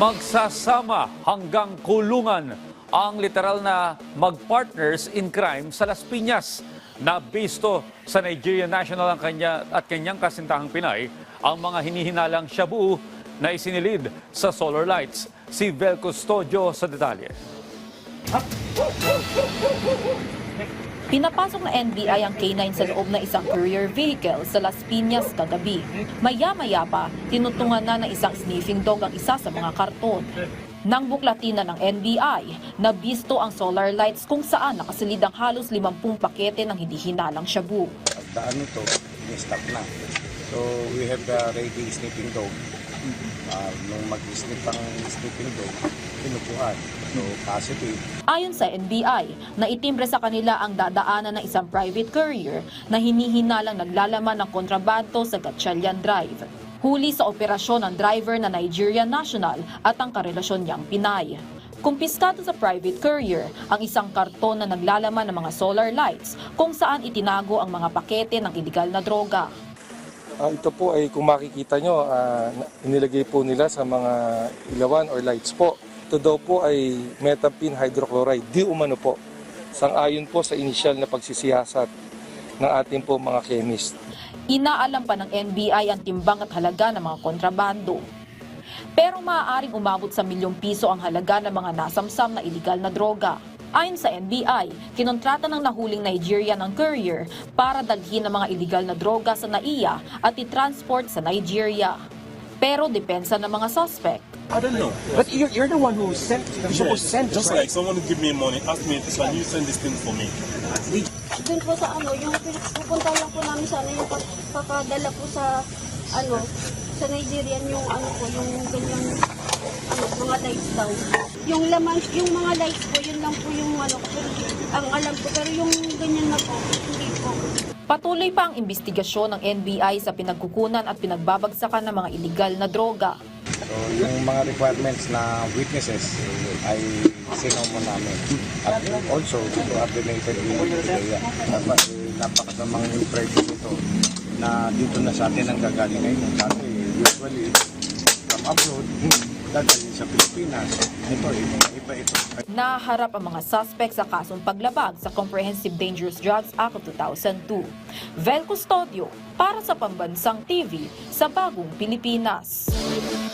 Magsasama hanggang kulungan ang literal na magpartners in crime sa Las Piñas. Nabisto sa Nigerian National ang kanya at kanyang kasintahang Pinay ang mga hinihinalang shabu na isinilid sa solar lights. Si Vel Custodio sa detalye. Pinapasok na NBI ang K9 sa loob na isang courier vehicle sa Las Piñas kagabi. Maya-maya pa, tinutungan na ng isang sniffing dog ang isa sa mga karton. Nang buklatina ng NBI, nabisto ang solar lights kung saan nakasilid ang halos 50 pakete ng hindi hinalang shabu. At daan nito, in-stop na. So, we have the ready sniffing dog. Uh, nung mag-sniff ang sniffing dog, pinupuan. So, positive. Ayon sa NBI, naitimbre sa kanila ang dadaanan ng isang private courier na hinihinalang naglalaman ng kontrabando sa Gatchalian Drive. Huli sa operasyon ng driver na Nigerian national at ang karelasyon niyang Pinay. Kumpiskado sa private courier ang isang karton na naglalaman ng mga solar lights kung saan itinago ang mga pakete ng iligal na droga. Ah, ito po ay kung makikita nyo, na- inilagay po nila sa mga ilawan or lights po. Ito daw po ay metapin hydrochloride, di umano po. Sang-ayon po sa initial na pagsisiyasat ng ating po mga chemist. Inaalam pa ng NBI ang timbang at halaga ng mga kontrabando. Pero maaaring umabot sa milyong piso ang halaga ng mga nasamsam na iligal na droga. Ayon sa NBI, kinontrata ng nahuling Nigeria ng courier para dalhin ang mga iligal na droga sa NAIA at i-transport sa Nigeria. Pero depensa ng mga suspect. I don't know. But you're, you're the one who sent, you're supposed to send Just right? like someone would give me money, ask me, can you send this thing for me? Doon po sa ano, yung pupunta lang po namin sa ano, yung pagpapadala po sa ano, sa Nigerian yung ano po, yung ganyan ano, mga lights daw. Yung laman, yung mga lights po, yun lang po yung ano, ang alam ko. Pero yung ganyan na po, hindi po. Patuloy pa ang investigasyon ng NBI sa pinagkukunan at pinagbabagsakan ng mga iligal na droga. So, yung mga requirements na witnesses ay sinoma namin. At also, coordinated with Pidea. Dapat eh, napakasamang impression ito na dito na sa atin ang gagaling ngayon. Kasi usually, from abroad, dadalhin sa Pilipinas. Ito, eh, iba ito. Naharap ang mga suspect sa kasong paglabag sa Comprehensive Dangerous Drugs Act of 2002. Vel Custodio para sa Pambansang TV sa Bagong Pilipinas.